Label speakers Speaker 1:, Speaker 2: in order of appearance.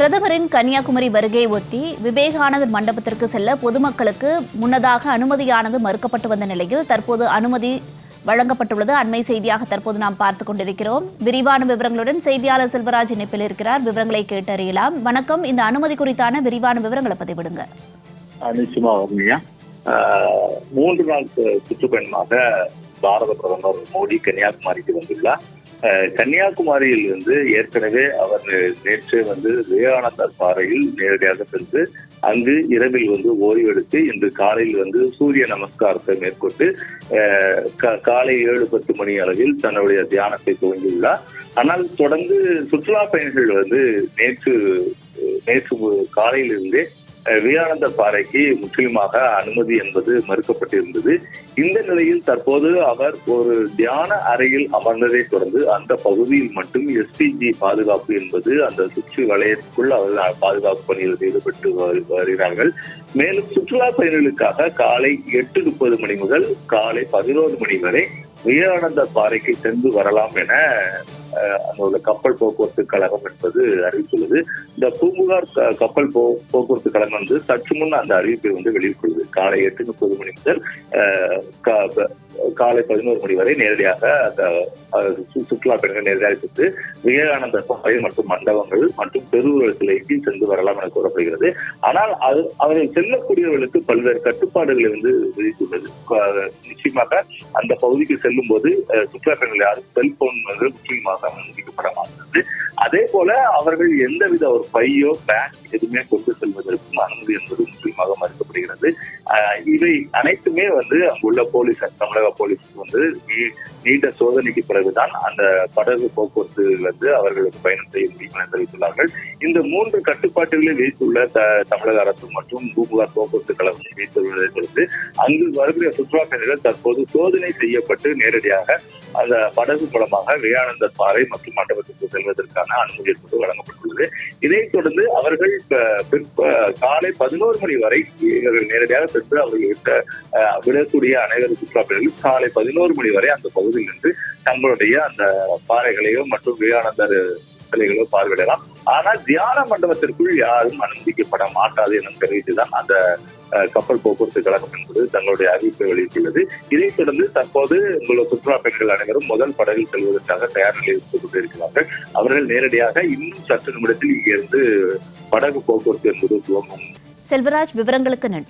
Speaker 1: பிரதமரின் கன்னியாகுமரி வருகையை ஒட்டி விவேகானந்தர் மண்டபத்திற்கு செல்ல பொதுமக்களுக்கு முன்னதாக அனுமதியானது மறுக்கப்பட்டு வந்த நிலையில் தற்போது அனுமதி வழங்கப்பட்டுள்ளது. அண்மை செய்தியாக தற்போது நாம் பார்த்துக் கொண்டிருக்கிறோம். விரிவான விவரங்களுடன் செய்தியாளர் செல்வராஜ் இணைப்பில் இருக்கிறார். விவரங்களை கேட்டறியலாம். வணக்கம். இந்த அனுமதி குறித்தான விரிவான விவரங்களை பதிவிடுங்க.
Speaker 2: நிச்சயமா மூன்று நாள் சுற்றுப்பயணமாக பாரத பிரதமர் மோடி கன்னியாகுமரிக்கு வந்துள்ளார். கன்னியாகுமரியில் இருந்து ஏற்கனவே அவர் நேற்று வந்து விவேகானந்தர் பாறையில் நேரடியாக சென்று அங்கு இரவில் வந்து ஓய்வெடுத்து இன்று காலையில் வந்து சூரிய நமஸ்காரத்தை மேற்கொண்டு காலை ஏழு பத்து மணி அளவில் தன்னுடைய தியானத்தை துவங்கியுள்ளார். ஆனால் தொடர்ந்து சுற்றுலா பயணிகள் வந்து நேற்று நேற்று காலையிலிருந்தே அஹ் விவேகானந்த பாறைக்கு முற்றிலுமாக அனுமதி என்பது மறுக்கப்பட்டிருந்தது. இந்த நிலையில் தற்போது அவர் ஒரு தியான அறையில் அமர்ந்ததை தொடர்ந்து அந்த பகுதியில் மட்டும் எஸ்பிஜி பாதுகாப்பு என்பது அந்த சுற்று வளையத்துக்குள் அவர்கள் பாதுகாப்பு பணியில் ஈடுபட்டு வரு- வருகிறார்கள். மேலும் சுற்றுலா பயணிகளுக்காக காலை எட்டு முப்பது மணி முதல் காலை பதினோரு மணி வரை விவேகானந்த பாறைக்கு சென்று வரலாம் என அங்க உள்ள கப்பல் போக்குவரத்து கழகம் என்பது அறிவித்துள்ளது. இந்த பூம்புகார் கப்பல் போ போக்குவரத்து கழகம் வந்து சற்று முன் அந்த அறிவிப்பை வந்து வெளியிட்டுள்ளது. காலை எட்டு முப்பது மணி முதல் காலை பதினோரு மணி வரை நேரடியாக அந்த சுற்றுலா பயணிகள் நேரடியாக சென்று விவேகானந்தர் பாறை மற்றும் மண்டபங்கள் மற்றும் பெருவுருவ சிலைக்கு சென்று வரலாம் என கூறப்படுகிறது. ஆனால் அது அவர்கள் செல்லக்கூடியவர்களுக்கு பல்வேறு கட்டுப்பாடுகளை வந்து விதித்துள்ளது. நிச்சயமாக அந்த பகுதிக்கு செல்லும் போது சுற்றுலா பயணிகள் யாரும் செல்போன் வந்து முக்கியமாக அனுமதிக்கப்பட மாட்டாது அதே போல அவர்கள் எந்தவித ஒரு பையோ பேக் எதுவுமே கொண்டு செல்வதற்கும் அனுமதி என்பது முக்கியமாக மறுக்கப்படுகிறது. இவை அனைத்துமே வந்து அங்குள்ள போலீஸ் தமிழக போலீஸ் வந்து நீண்ட சோதனைக்கு பிறகுதான் அந்த படகு போக்குவரத்து வந்து அவர்களுக்கு பயணம் செய்ய முடியும் என தெரிவித்துள்ளார்கள் இந்த மூன்று கட்டுப்பாட்டுகளை விதித்துள்ள த- தமிழக அரசு மற்றும் பூம்புகார் போக்குவரத்து கழகம் விதித்துள்ளதை தொடர்ந்து அங்கு வருகிற சுற்றுலா பயணிகள் தற்போது சோதனை செய்யப்பட்டு நேரடியாக அந்த படகு மூலமாக விவேகானந்தர் பாறை மற்றும் மண்டபத்துக்கு செல்வதற்கான அனுமதி என்பது வழங்கப்பட்டுள்ளது. இதைத் தொடர்ந்து அவர்கள் காலை பதினோரு மணி வரை இவர்கள் நேரடியாக சென்று அவர்கள் விட்ட அஹ், விடக்கூடிய அனைவரும் சுற்றுலா பயணிகள் காலை பதினோரு மணி வரை அந்த பகுதியில் நின்று தங்களுடைய அந்த பாறைகளையோ மற்றும் விவேகானந்தர் சிலைகளோ பார்வையிடலாம். ஆனால் தியான மண்டபத்திற்குள் யாரும் அனுமதிக்கப்பட மாட்டாது என தெரிவித்துதான் அந்த கப்பல் போக்குவரத்து கழகம் என்பது தங்களுடைய அறிவிப்பை வெளியிட்டுள்ளது. இதைத் தொடர்ந்து தற்போது உங்களோட சுற்றுலா பெண்கள் அனைவரும் முதல் படகில் செல்வதற்காக தயார் நிலையில் கொண்டிருக்கிறார்கள். அவர்கள் நேரடியாக இன்னும் சற்று நிமிடத்தில் இங்கிருந்து படகு போக்குவரத்து என்பது துவங்கும்.
Speaker 1: செல்வராஜ் விவரங்களுக்கு நன்றி.